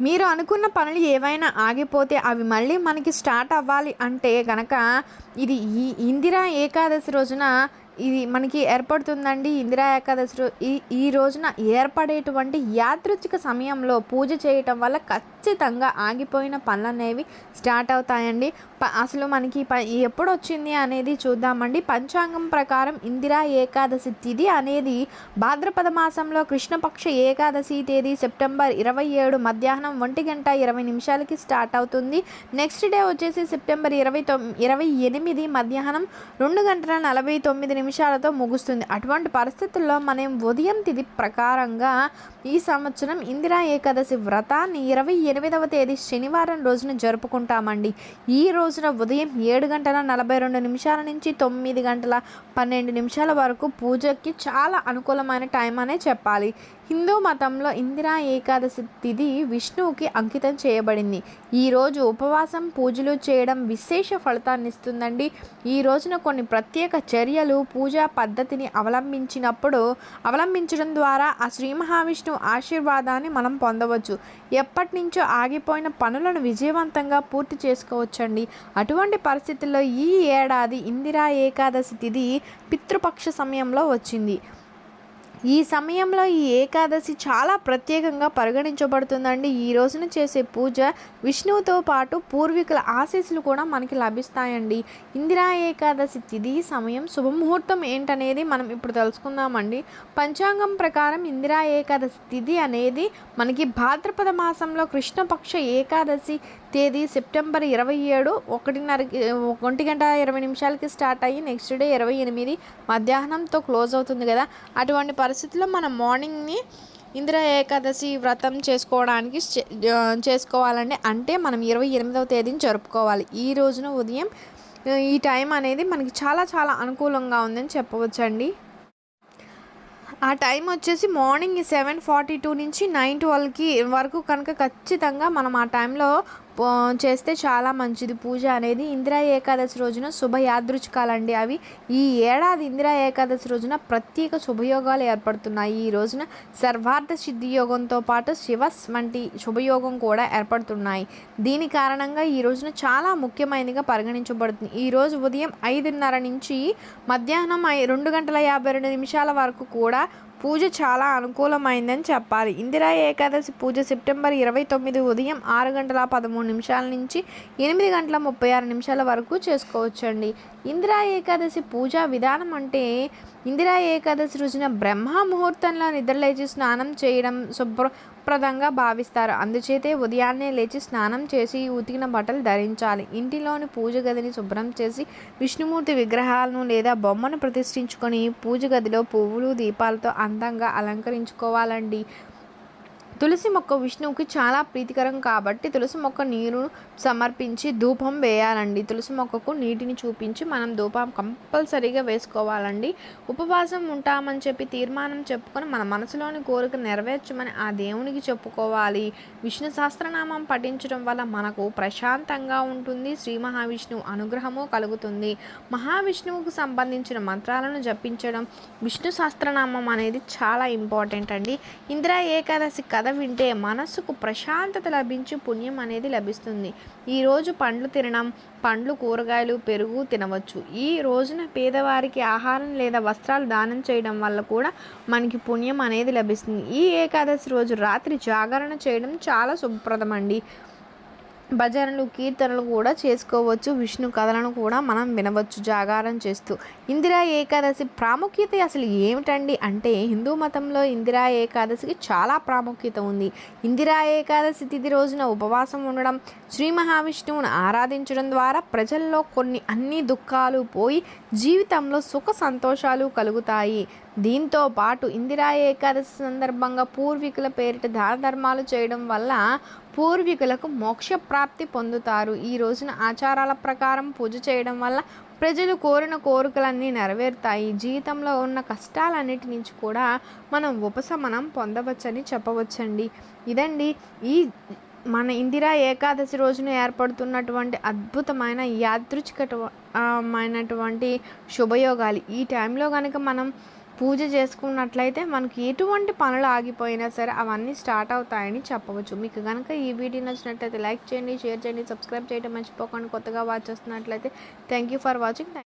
మీరు అనుకున్న పనులు ఏవైనా ఆగిపోతే అవి మళ్ళీ మనకి స్టార్ట్ అవ్వాలి అంటే గనక ఇది ఈ ఇందిరా ఏకాదశి రోజున ఇది మనకి ఏర్పడుతుందండి. ఇందిరా ఏకాదశి రో ఈ ఈ రోజున ఏర్పడేటువంటి యాదృచ్ఛిక సమయంలో పూజ చేయటం వల్ల ఖచ్చితంగా ఆగిపోయిన పనులు అనేవి స్టార్ట్ అవుతాయండి. అసలు మనకి ప ఎప్పుడు వచ్చింది అనేది చూద్దామండి. పంచాంగం ప్రకారం ఇందిరా ఏకాదశి తిథి అనేది భాద్రపద మాసంలో కృష్ణపక్ష ఏకాదశి తేదీ సెప్టెంబర్ ఇరవై ఏడు మధ్యాహ్నం ఒంటి గంట ఇరవై నిమిషాలకి స్టార్ట్ అవుతుంది. నెక్స్ట్ డే వచ్చేసి సెప్టెంబర్ ఇరవై తొమ్ ఇరవై ఎనిమిది మధ్యాహ్నం రెండు గంటల నలభై తొమ్మిది నిమిషాలతో ముగుస్తుంది. అటువంటి పరిస్థితుల్లో మనం ఉదయం తిథి ప్రకారంగా ఈ సంవత్సరం ఇందిరా ఏకాదశి వ్రతాన్ని ఇరవై ఎనిమిదవ తేదీ శనివారం రోజున జరుపుకుంటామండి. ఈ రోజున ఉదయం ఏడు గంటల నలభై రెండు నిమిషాల నుంచి తొమ్మిది గంటల పన్నెండు నిమిషాల వరకు పూజకి చాలా అనుకూలమైన టైం అనే చెప్పాలి. హిందూ మతంలో ఇందిరా ఏకాదశి తిథి విష్ణువుకి అంకితం చేయబడింది. ఈరోజు ఉపవాసం పూజలు చేయడం విశేష ఫలితాన్ని ఇస్తుందండి. ఈ రోజున కొన్ని ప్రత్యేక చర్యలు పూజా పద్ధతిని అవలంబించినప్పుడు అవలంబించడం ద్వారా ఆ శ్రీ మహావిష్ణువు ఆశీర్వాదాన్ని మనం పొందవచ్చు. ఎప్పటి నుంచో ఆగిపోయిన పనులను విజయవంతంగా పూర్తి చేసుకోవచ్చండి. అటువంటి పరిస్థితుల్లో ఈ ఏడాది ఇందిరా ఏకాదశి తిథి పితృపక్ష సమయంలో వచ్చింది. ఈ సమయంలో ఈ ఏకాదశి చాలా ప్రత్యేకంగా పరిగణించబడుతుందండి. ఈ రోజున చేసే పూజ విష్ణువుతో పాటు పూర్వీకుల ఆశీస్సులు కూడా మనకి లభిస్తాయండి. ఇందిరా ఏకాదశి తిథి సమయం శుభముహూర్తం ఏంటనేది మనం ఇప్పుడు తెలుసుకుందామండి. పంచాంగం ప్రకారం ఇందిరా ఏకాదశి తిథి అనేది మనకి భాద్రపద మాసంలో కృష్ణపక్ష ఏకాదశి తేదీ సెప్టెంబర్ ఇరవై ఏడు ఒకటిన్నరకి ఒంటి గంట ఇరవై నిమిషాలకి స్టార్ట్ అయ్యి నెక్స్ట్ డే ఇరవై ఎనిమిది మధ్యాహ్నంతో క్లోజ్ అవుతుంది కదా. అటువంటి పరిస్థితుల్లో మనం మార్నింగ్ని ఇందిరా ఏకాదశి వ్రతం చేసుకోవడానికి చే- చేసుకోవాలండి. అంటే మనం ఇరవై ఎనిమిదవ తేదీని జరుపుకోవాలి. ఈ రోజున ఉదయం ఈ టైం అనేది మనకి చాలా చాలా అనుకూలంగా ఉందని చెప్పవచ్చండి. ఆ టైం వచ్చేసి మార్నింగ్ సెవెన్ ఫార్టీ టూ నుంచి నైన్ ట్వెల్వ్కి వరకు కనుక ఖచ్చితంగా మనం ఆ టైంలో చేస్తే చాలా మంచిది. పూజ అనేది ఇందిరా ఏకాదశి రోజున శుభ యాదృచ్ఛికాలండి అవి. ఈ ఏడాది ఇందిరా ఏకాదశి రోజున ప్రత్యేక శుభయోగాలు ఏర్పడుతున్నాయి. ఈ రోజున సర్వార్థ సిద్ధి యోగంతో పాటు శివస్ వంటి శుభయోగం కూడా ఏర్పడుతున్నాయి. దీని కారణంగా ఈ రోజున చాలా ముఖ్యమైనదిగా పరిగణించబడుతుంది. ఈ రోజు ఉదయం ఐదున్నర నుంచి మధ్యాహ్నం రెండు గంటల యాభై రెండు నిమిషాల వరకు కూడా పూజ చాలా అనుకూలమైందని చెప్పాలి. ఇందిరా ఏకాదశి పూజ సెప్టెంబర్ ఇరవై తొమ్మిది ఉదయం ఆరు గంటల పదమూడు నిమిషాల నుంచి ఎనిమిది గంటల ముప్పై ఆరు నిమిషాల వరకు చేసుకోవచ్చండి. ఇందిరా ఏకాదశి పూజా విధానం అంటే ఇందిరా ఏకాదశి రోజున బ్రహ్మ ముహూర్తంలో నిద్రలేచి స్నానం చేయడం శుభ్రప్రదంగా భావిస్తారు. అందుచేతే ఉదయాన్నే లేచి స్నానం చేసి ఉతికిన బట్టలు ధరించాలి. ఇంటిలోని పూజ గదిని శుభ్రం చేసి విష్ణుమూర్తి విగ్రహాలను లేదా బొమ్మను ప్రతిష్ఠించుకొని పూజ గదిలో పువ్వులు దీపాలతో అందంగా అలంకరించుకోవాలండి. తులసి మొక్క విష్ణువుకి చాలా ప్రీతికరం కాబట్టి తులసి మొక్క నీరు సమర్పించి ధూపం వేయాలండి. తులసి మొక్కకు నీటిని చూపించి మనం ధూపం కంపల్సరీగా వేసుకోవాలండి. ఉపవాసం ఉంటామని చెప్పి తీర్మానం చెప్పుకొని మన మనసులోని కోరిక నెరవేర్చమని ఆ దేవునికి చెప్పుకోవాలి. విష్ణు సహస్రనామం పఠించడం వల్ల మనకు ప్రశాంతంగా ఉంటుంది. శ్రీ మహావిష్ణువు అనుగ్రహము కలుగుతుంది. మహావిష్ణువుకు సంబంధించిన మంత్రాలను జపించడం విష్ణు సహస్రనామం అనేది చాలా ఇంపార్టెంట్ అండి. ఇందిరా ఏకాదశి కథ వింటే మనస్సుకు ప్రశాంతత లభించి పుణ్యం అనేది లభిస్తుంది. ఈరోజు పండ్లు తినడం పండ్లు కూరగాయలు పెరుగు తినవచ్చు. ఈ రోజున పేదవారికి ఆహారం లేదా వస్త్రాలు దానం చేయడం వల్ల కూడా మనకి పుణ్యం అనేది లభిస్తుంది. ఈ ఏకాదశి రోజు రాత్రి జాగరణ చేయడం చాలా శుభప్రదమండి. భజనలు కీర్తనలు కూడా చేసుకోవచ్చు విష్ణు కథలను కూడా మనం వినవచ్చు జాగారం చేస్తూ. ఇందిరా ఏకాదశి ప్రాముఖ్యత అసలు ఏమిటండి అంటే హిందూ మతంలో ఇందిరా ఏకాదశికి చాలా ప్రాముఖ్యత ఉంది. ఇందిరా ఏకాదశి తిథి రోజున ఉపవాసం ఉండడం శ్రీ మహావిష్ణువును ఆరాధించడం ద్వారా ప్రజల్లో కొన్ని అన్ని దుఃఖాలు పోయి జీవితంలో సుఖ సంతోషాలు కలుగుతాయి. దీంతో పాటు ఇందిరా ఏకాదశి సందర్భంగా పూర్వీకుల పేరిట దానధర్మాలు చేయడం వల్ల పూర్వీకులకు మోక్ష ప్రాప్తి పొందుతారు. ఈ రోజున ఆచారాల ప్రకారం పూజ చేయడం వల్ల ప్రజలు కోరిన కోరికలన్నీ నెరవేరుతాయి. జీవితంలో ఉన్న కష్టాలన్నిటి నుంచి కూడా మనం ఉపశమనం పొందవచ్చని చెప్పవచ్చండి. ఇదండి ఈ మన ఇందిరా ఏకాదశి రోజున ఏర్పడుతున్నటువంటి అద్భుతమైన యాదృచ్ఛికమైనటువంటి శుభయోగాలు. ఈ టైంలో కనుక మనం పూజ చేసుకున్నట్లయితే మనకి ఎటువంటి పనులు ఆగిపోయినా సరే అవన్నీ స్టార్ట్ అవుతాయని చెప్పవచ్చు. మీకు కనుక ఈ వీడియో నచ్చినట్లయితే లైక్ చేయండి షేర్ చేయండి సబ్స్క్రైబ్ చేయడం మర్చిపోకండి. కొత్తగా వాచ్ చేస్తున్నట్లయితే థ్యాంక్ యూ ఫర్ వాచింగ్.